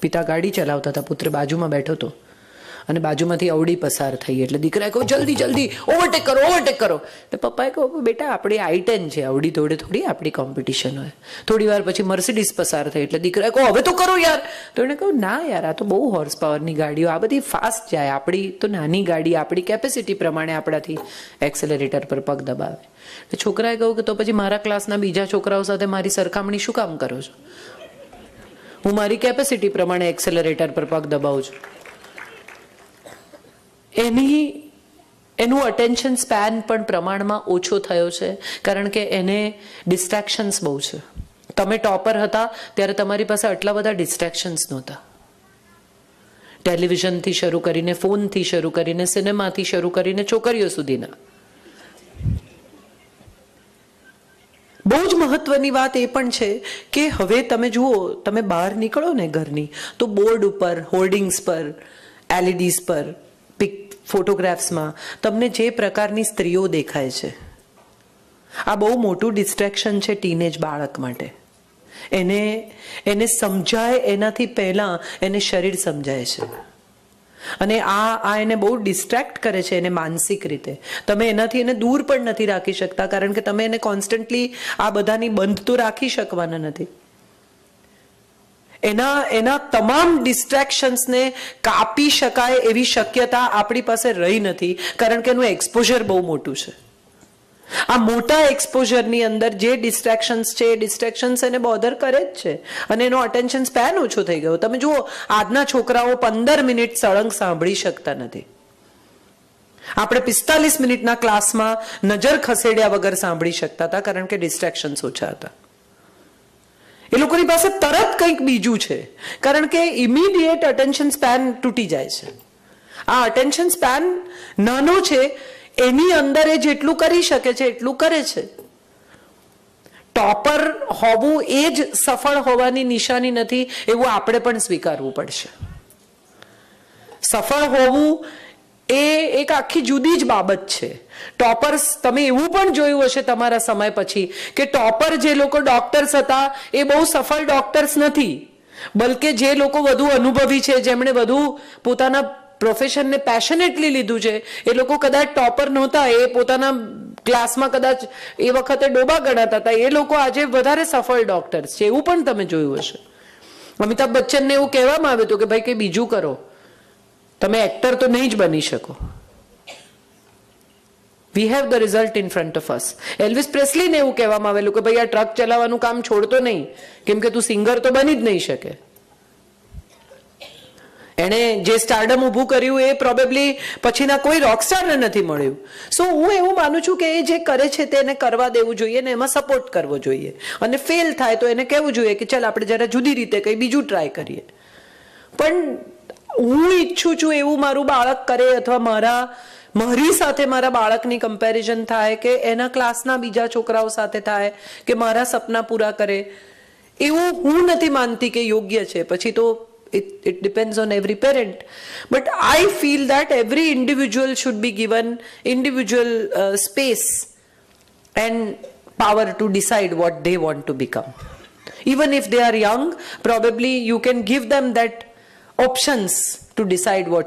પિતા ગાડી ચલાવતા હતા, પુત્ર બાજુમાં બેઠો હતો. અને બાજુમાંથી અવડી પસાર થઈ એટલે દીકરાએ કહો જલ્દી જલ્દી ઓવરટેક કરો ઓવરટેક કરો. એટલે પપ્પાએ કહો બેટા, આપણી આઈ ટેન છે, અવડી થોડે થોડી આપણી કોમ્પિટિશન હોય. થોડી વાર પછી મર્સિડીઝ પસાર થઈ એટલે દીકરાએ કહો હવે તો કરો યાર. તો એને કહ્યું, ના યાર, આ તો બહુ હોર્સ પાવરની ગાડીઓ, આ બધી ફાસ્ટ જાય, આપણી તો નાની ગાડી, આપણી કેપેસિટી પ્રમાણે આપણાથી એક્સેલરેટર પર પગ દબાવે. છોકરાએ કહ્યું કે તો પછી મારા ક્લાસના બીજા છોકરાઓ સાથે મારી સરખામણી શું કામ કરો છો? હું મારી કેપેસિટી પ્રમાણે એક્સેલરેટર પર પગ દબાવું છું. એની, એનું અટેન્શન સ્પેન પણ પ્રમાણમાં ઓછો થયો છે, કારણ કે એને ડિસ્ટ્રેક્શન્સ બહુ છે. તમે ટોપર હતા, ત્યારે તમારી પાસે આટલા બધા ડિસ્ટ્રેક્શન્સ નહોતા. ટેલિવિઝનથી શરૂ કરીને ફોનથી શરૂ કરીને સિનેમાથી શરૂ કરીને, છોકરીઓ સુધીના બહુ જ મહત્વની વાત એ પણ છે કે હવે તમે જુઓ, તમે બહાર નીકળો ને ઘરની, તો બોર્ડ ઉપર, હોર્ડિંગ્સ પર, એલઈડીઝ પર, પિક, ફોટોગ્રાફ્સમાં, તમને જે પ્રકારની સ્ત્રીઓ દેખાય છે. આ બહુ મોટું ડિસ્ટ્રેક્શન છે ટીનેજ બાળક માટે. એને એને સમજાય એનાથી પહેલાં એને શરીર સમજાય છે. અને આ આ એને બહુ ડિસ્ટ્રેક્ટ કરે છે એને માનસિક રીતે. તમે એનાથી એને દૂર પણ નથી રાખી શકતા, કારણ કે તમે એને કોન્સ્ટન્ટલી આ બધાની બંધ તો રાખી શકવાના નથી. એના એના તમામ ડિસ્ટ્રેક્શન્સને કાપી શકાય એવી શક્યતા આપણી પાસે રહી નથી, કારણ કે એનું એક્સપોઝર બહુ મોટું છે. આ મોટા એક્સપોઝરની અંદર જે ડિસ્ટ્રેક્શન્સ છે ડિસ્ટ્રેક્શન્સ એને બોધર કરે જ છે. અને એનો અટેન્શન સ્પેન ઓછો થઈ ગયો. તમે જુઓ, આજના છોકરાઓ પંદર મિનિટ સળંગ સાંભળી શકતા નથી. આપણે પિસ્તાલીસ મિનિટના ક્લાસમાં નજર ખસેડ્યા વગર સાંભળી શકતા હતા, કારણ કે ડિસ્ટ્રેક્શન્સ ઓછા હતા. એ લોકોની પાસે તરત કંઈક બીજું છે, કારણ કે ઇમિડિયેટ અટેન્શન સ્પેન તૂટી જાય છે. આ અટેન્શન સ્પેન નાનો છે એની અંદર એ જેટલું કરી શકે છે, એટલું કરે છે. ટોપર હોવું એ જ સફળ હોવાની નિશાની નથી, એવું આપણે પણ સ્વીકારવું પડશે. સફળ હોવું એ એક આખી જુદી જ બાબત છે. ટોપર્સ તમે એવું પણ જોયું હશે તમારા સમય પછી કે ટોપર જે લોકો ડોક્ટર્સ હતા, એ બહુ સફળ ડોક્ટર્સ નથી. બલકે જે લોકો વધુ અનુભવી છે, જેમણે વધુ પોતાના પ્રોફેશનને પેશનેટલી લીધું છે. એ લોકો કદાચ ટોપર નહોતા, એ પોતાના ક્લાસમાં કદાચ એ વખતે ડોબા ગણાતા હતા. એ લોકો આજે વધારે સફળ ડોક્ટર્સ છે. એવું પણ તમે જોયું હશે. અમિતાભ બચ્ચનને એવું કહેવામાં આવ્યું હતું કે, ભાઈ, કંઈ બીજું કરો. તમે એક્ટર તો નહીં જ બની શકો. We have the result in front of us Elvis પ્રેસલીને એવું કહેવામાં આવેલું કે, ભાઈ, આ ટ્રક ચલાવવાનું કામ છોડતો નહીં. કેમ કે તું સિંગર તો બની જ નહીં શકે. એણે જે સ્ટારડમ ઊભું કર્યું એ પ્રોબેબલી પછીના કોઈ રોકસ્ટારને નથી મળ્યું. સો હું એવું માનું છું કે એ જે કરે છે તેને કરવા દેવું જોઈએ ને એમાં સપોર્ટ કરવો જોઈએ. અને ફેલ થાય તો એને કહેવું જોઈએ કે ચાલ આપણે જરા જુદી રીતે કંઈ બીજું ટ્રાય કરીએ. પણ હું ઈચ્છું છું એવું મારું બાળક કરે અથવા મારા, મારી સાથે મારા બાળકની કમ્પેરિઝન થાય કે એના ક્લાસના બીજા છોકરાઓ સાથે થાય કે મારા સપના પૂરા કરે. એવું હું નથી માનતી કે યોગ્ય છે. પછી તો it, it depends on every parent. But i feel that every individual should be given individual uh, space and power to decide what they want to become. Even if they are young probably you can give them that options to decide what